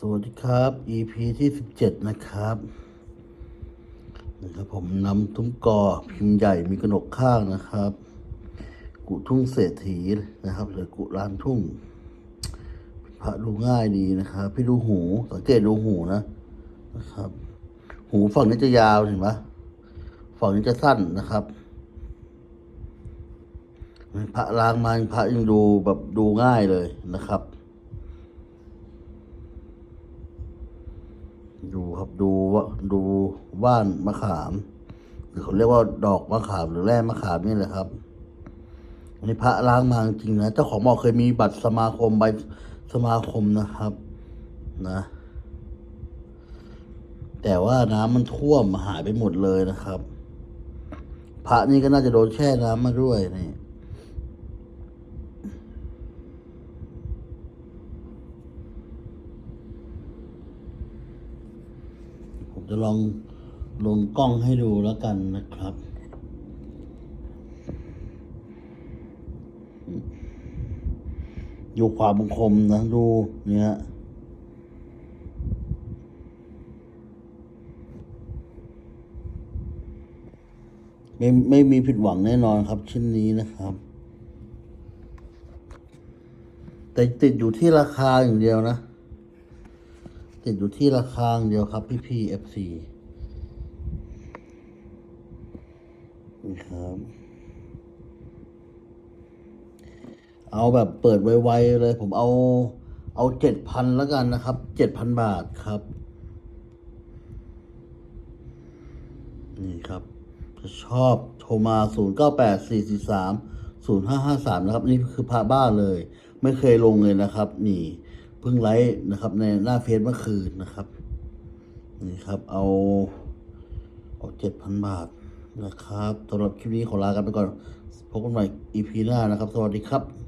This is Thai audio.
สวัสดีครับ EP ที่สิบเจ็ดนะครับนะครับผมนำทุ่งกอพิมพ์ใหญ่มีกระหนกข้างนะครับ กุทุ่งเศรษฐีนะครับหรือกุลานทุ่งพระดูง่ายดีนะครับพี่ดูหูสังเกตดูหูนะนะครับ หูฝั่งนี้จะยาวเห็นไหมฝั่งนี้จะสั้นนะครับพระลางมาพระยังดูแบบดูง่ายเลยนะครับ ดูดูว่าดูว่านมะขาม หรือเขาเรียกว่าดอกมะขามหรือแร่มะขามนี่แหละครับอันนี้พระล้างมาจริงนะเจ้าของบอกเคยมีบัตรสมาคมใบสมาคมนะครับ นะ แต่ว่าน้ำมันท่วมหายไปหมดเลยนะครับ พระนี่ก็น่าจะโดนแช่น้ำมาด้วยนี่ ผม จะลองลงกล้องให้ดูแล้วกันนะครับ อยู่ความบังคมนะดูเนี่ยไม่ไม่มีผิดหวังแน่นอนครับ ชิ้นนี้นะครับ แต่ติดอยู่ที่ราคาอย่างเดียวนะ ติดอยู่ที่ราคางเดียวครับ พี่พี่เอฟซีนี่ครับ เอาแบบเปิดไวๆเลย ผมเอาเอาเจ็ดพันแล้วกันนะครับเจ็ดพันบาทครับ นี่ครับชอบโทรมา 0 9 8 4 4 3 0 5 5 3 นะครับ นี่คือพาบ้านเลย ไม่เคยลงเลยนะครับ นี่ พิ่งไลฟ์นะครับ ในหน้าเฟซเมื่อคืนนะครับ นี่ครับ เอาเอาเจ็ดพันบาทนะครับสำหรับคลิปนี้ขอลากันไปก่อนพบกันใหม่ EP หน้านะครับ สวัสดีครับ